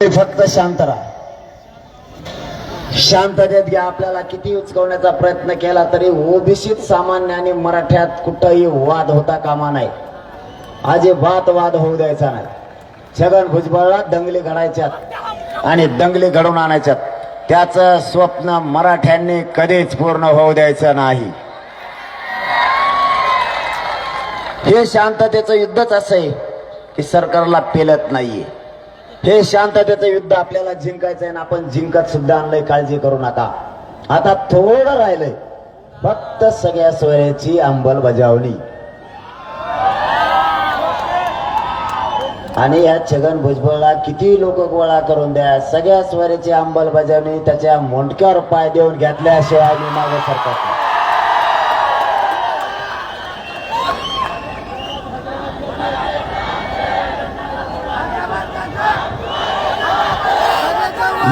फक्त शांत राहा. शांततेत घ्या. आपल्याला किती उचकवण्याचा प्रयत्न केला तरी ओबीसीत सामान्य आणि मराठ्यात कुठंही वाद होता कामा नाही अजिबात वाद होऊ द्यायचा नाही. छगन भुजबळला दंगली घडायच्यात आणि दंगली घडवून आणायच्यात. त्याचं स्वप्न मराठ्यांनी कधीच पूर्ण होऊ द्यायचं नाही. हे शांततेचं युद्धच असं आहे की सरकारला पेलत नाहीये. हे शांततेचं युद्ध आपल्याला जिंकायचं आहे आपण जिंकत सुद्धा आणलंय काळजी करू नका. आता थोडं राहिलंय. फक्त सगळ्या सोयऱ्याची अंमलबजावणी. आणि या छगन भुजबळला किती लोक गोळा करून द्या. सगळ्या स्वरेची अंमलबजावणी त्याच्या मोंडक्यावर पाय देऊन घेतल्याशिवाय मी मागे सरकार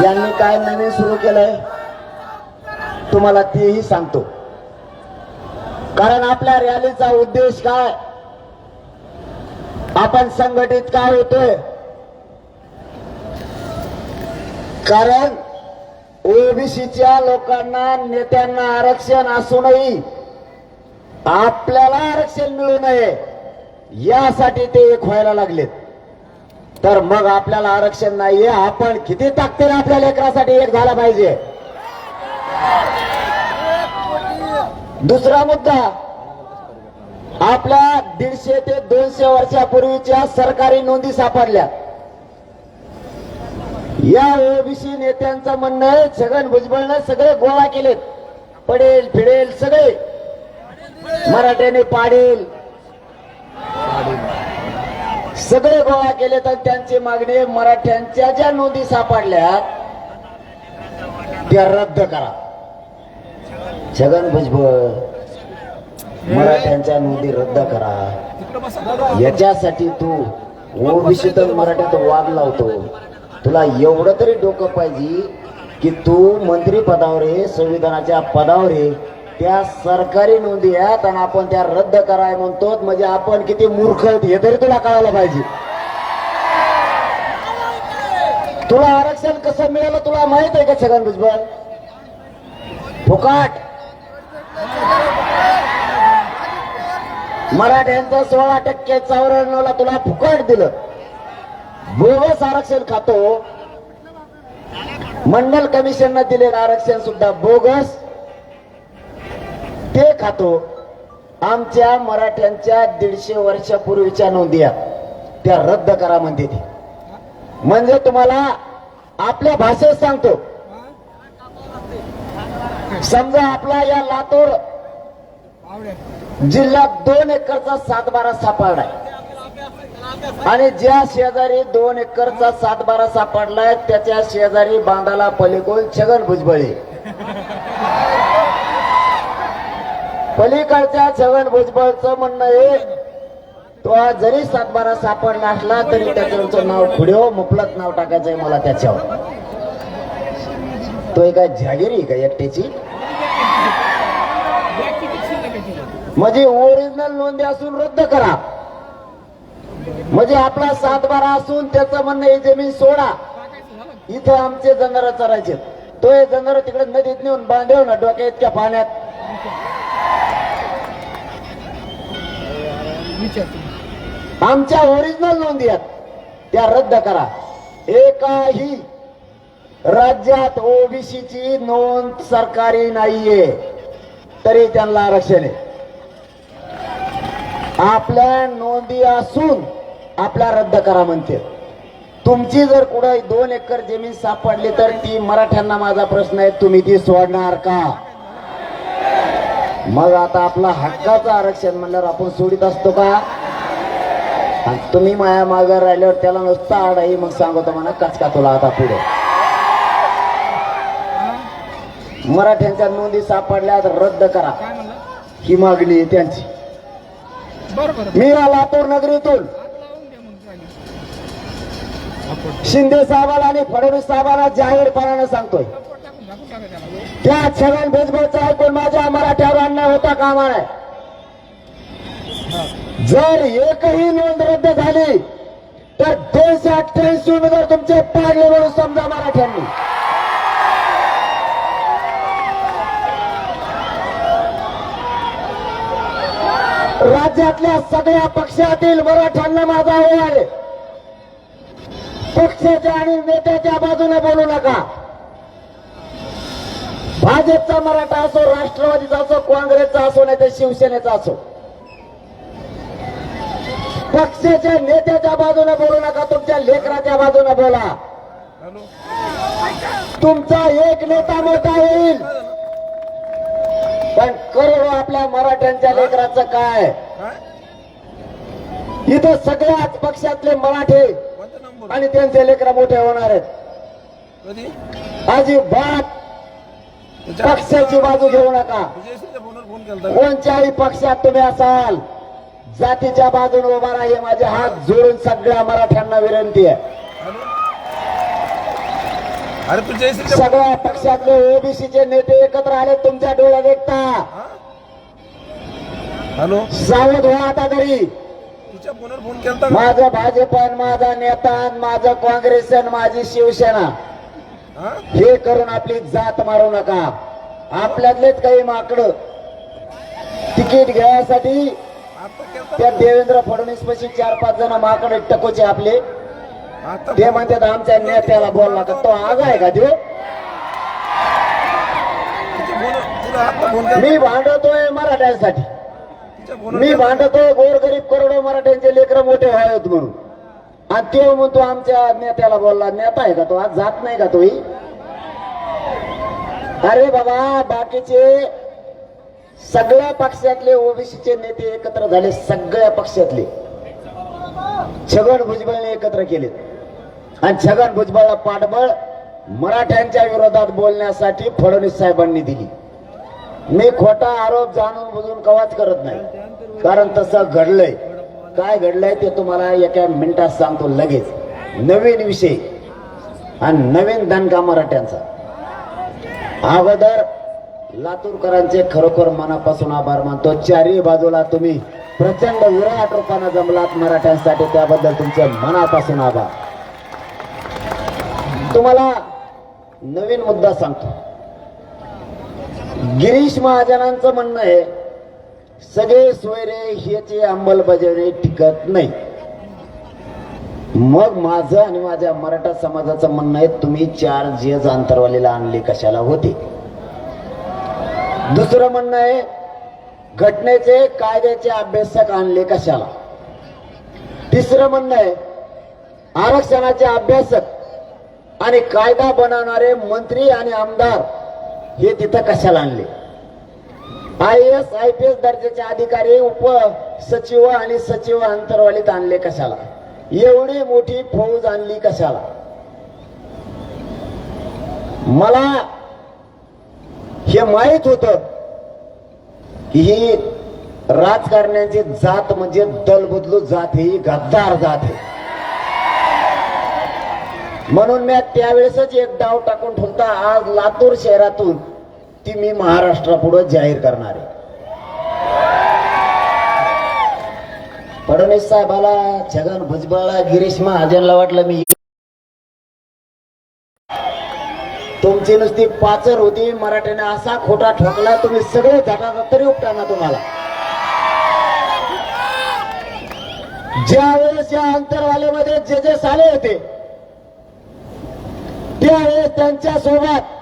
यांनी काय नवीन सुरू केलंय? तुम्हाला तेही सांगतो. कारण आपल्या रॅलीचा उद्देश काय? आपण संघटित काय होतोय? कारण ओबीसीच्या लोकांना नेत्यांना आरक्षण असूनही आपल्याला आरक्षण मिळू नये. यासाठी ते एक व्हायला लागलेत. तर मग आपल्याला आरक्षण नाहीये. आपण किती ताकते आपल्या लेकरासाठी एक झाला पाहिजे? दुसरा मुद्दा आपल्या दीडशे ते दोनशे वर्षापूर्वीच्या सरकारी नोंदी सापडल्या. या ओबीसी नेत्यांचं म्हणणं आहे छगन भुजबळनं सगळे गोळा केलेत. पडेल फिडेल सगळे. मराठ्याने पाडेल. सगळे गोळा केले तर त्यांची मागणी मराठ्यांच्या ज्या नोंदी सापडल्या त्या रद्द करा. छगन भुजबळ मराठ्यांच्या नोंदी रद्द करा. याच्यासाठी तू ओबीसीतून मराठ्यात वाद लावतो. तुला एवढं तरी डोकं पाहिजे की तू मंत्री पदावर संविधानाच्या पदावर त्या सरकारी नोंदी आहेत आणि आपण त्या रद्द कराय म्हणतो म्हणजे आपण किती मूर्ख आहेत हे तरी तुला कळायला पाहिजे. तुला आरक्षण कसं मिळालं तुला माहीत आहे का छगन भुजबळ? फुकाट. मराठ्यांचं सोळा टक्के चौऱ्याण्णवला तुला फुकट दिलं. बोगस आरक्षण खातो. मंडल कमिशननं दिलेलं आरक्षण सुद्धा बोगस. ते खातो आमच्या मराठ्यांच्या दीडशे वर्षापूर्वीच्या नोंदी आहेत. त्या रद्द करा म्हणते ती. म्हणजे तुम्हाला आपल्या भाषेत सांगतो. समजा आपला या लातूर जिल्ह्यात दोन एकरचा सातबारा सापडलाय आणि ज्या शेजारी दोन एकरचा सातबारा सापडलाय त्याच्या शेजारी बांधाला पलिकोल छगन भुजबळी पलीकडच्या छगन भुजबळचं म्हणणं हे तो आज जरी सातबारा सापडला असला तरी त्याच्या नाव खुड्यो हो, मुपलत नाव टाकायचंय मला त्याच्यावर. तो एका जागिरी का एकट्याची म्हणजे ओरिजिनल नोंदी असून रद्द करा. म्हणजे आपला सातबारा असून त्याचं म्हणणं हे जमीन सोडा. इथं आमचे जनावर चरायचे. तो हे जनावर तिकडे नदीत नेऊन बांधेव ना डोक्या इतक्या पाण्यात. आमच्या ओरिजिनल नोंदी आहेत. त्या रद्द करा. एकाही राज्यात ओबीसीची नोंद सरकारी नाहीये तरी त्यांना आरक्षण आहे. आपल्या नोंदी असून आपल्या रद्द करा म्हणते. तुमची जर कुठं दोन एकर जमीन सापडली तर ती मराठ्यांना माझा प्रश्न आहे तुम्ही ती सोडणार का? मग आता आपला हक्काचं आरक्षण म्हणल्यावर आपण सोडित असतो का? आणि तुम्ही माया मागे राहिल्यावर त्याला नुसतं आडाई मग सांगतो म्हणा कचका तुला आता पुढे? मराठ्यांच्या नोंदी सापडल्या तर रद्द करा. ही मागणी आहे त्यांची. मी लातूर नगरीतून. शिंदे साहेबाला आणि फडणवीस साहेबांना जाहीरपणाने सांगतोय. त्या छगन भुजबळचा ऐकून माझ्या मराठ्यावर अन्याय होता कामा नये. जर एकही नोंद रद्द झाली तर दोनशे अठ्ठ्याऐंशी उमेदवार तुमचे पाडले म्हणून समजा मराठ्यांनी. राज्यातल्या सगळ्या पक्षातील मराठ्यांना माझा हे आहे. पक्षाच्या आणि नेत्याच्या बाजूने बोलू नका. भाजपचा मराठा असो राष्ट्रवादीचा असो काँग्रेसचा असो नाही तर शिवसेनेचा असो. पक्षाच्या नेत्याच्या बाजूने बोलू नका तुमच्या लेकराच्या बाजूने बोला. तुमचा एक नेता मोठा होईल. पण करोडो आपल्या मराठ्यांच्या लेकराचं काय? इथं सगळ्याच पक्षातले मराठे आणि त्यांचे लेकर मोठे होणार आहेत. अजिबात पक्षाची बाजू घेऊ नका. कोणत्याही पक्षात तुम्ही असाल जातीच्या बाजूने उभा राहा हे माझे हात जोडून सगळ्या मराठ्यांना विनंती आहे. सगळ्या पक्षातले ओबीसीचे नेते एकत्र आले तुमच्या डोळ्यात देखता हा? हॅलो? सावध व्हा आता तरी माझं भाजप माझा नेता आणि माझं काँग्रेस आणि माझी शिवसेना. हे करून आपली जात मारू नका. आपल्यातलेच काही माकड. तिकीट घ्यायसाठी त्या देवेंद्र फडणवीस पशी चार पाच जण माकड टकोचे आपले. ते म्हणतात आमच्या नेत्याला बोलला तर तो आग आहे का देव? मी भांडतोय मराठ्यांसाठी. मी भांडतोय गोरगरीब करोडो मराठ्यांचे लेकर मोठे व्हावेत म्हणून. आणि तो म्हणतो आमच्या नेत्याला बोलला नेता आहे का तो? आज जात नाही का तोही? अरे बाबा बाकीचे सगळ्या पक्षातले ओबीसीचे नेते एकत्र झाले सगळ्या पक्षातले. छगन भुजबळने एकत्र केले आणि छगन भुजबळला पाठबळ मराठ्यांच्या विरोधात बोलण्यासाठी फडणवीस साहेबांनी दिली. मी खोटा आरोप जाणून बुजून कवाच करत नाही. कारण तसं घडलंय. काय घडलंय ते तुम्हाला एका मिनिटात सांगतो लगेच. नवीन विषय. आणि नवीन दणका मराठ्यांचा. अगोदर लातूरकरांचे खरोखर मनापासून आभार मानतो. चारही बाजूला तुम्ही प्रचंड विराट रूपानं जमलात मराठ्यांसाठी. त्याबद्दल तुमचे मनापासून आभार. तुम्हाला नवीन मुद्दा सांगतो. गिरीश महाजनांचं म्हणणं आहे सगळे सोयरे ह्याची अंमलबजावणी टिकत नाही. मग माझं आणि माझ्या मराठा समाजाचं म्हणणं आहे तुम्ही चार जेज अंतरवालीला आणले कशाला होते? दुसरं म्हणणं आहे घटनेचे कायद्याचे अभ्यासक आणले कशाला? तिसरं म्हणणं आहे आरक्षणाचे अभ्यासक आणि कायदा बनवणारे मंत्री आणि आमदार हे तिथं कशाला आणले? I S I P S दर्जाचे अधिकारी उप सचिव आणि सचिव अंतरवालीत आणले कशाला? एवढी मोठी फौज आणली कशाला? मला हे माहीत होत की ही राजकारण्याची जात म्हणजे दलबदलू जात ही गद्दार जात आहे म्हणून मी त्यावेळेसच एक डाव टाकून ठेवता आज लातूर शहरातून ती मी महाराष्ट्रापुढे जाहीर करणार आहे. फडणवीस साहेबाला छगन भुजबळला गिरीश महाजनला वाटलं मी तुमची नुसती पाचर होती मराठ्याने असा खोटा ठोकला तुम्ही सगळे झटाचा तरी उपटाना तुम्हाला. ज्या वेळेस या अंतरवालेमध्ये जे जे साले होते त्यावेळेस त्यांच्यासोबत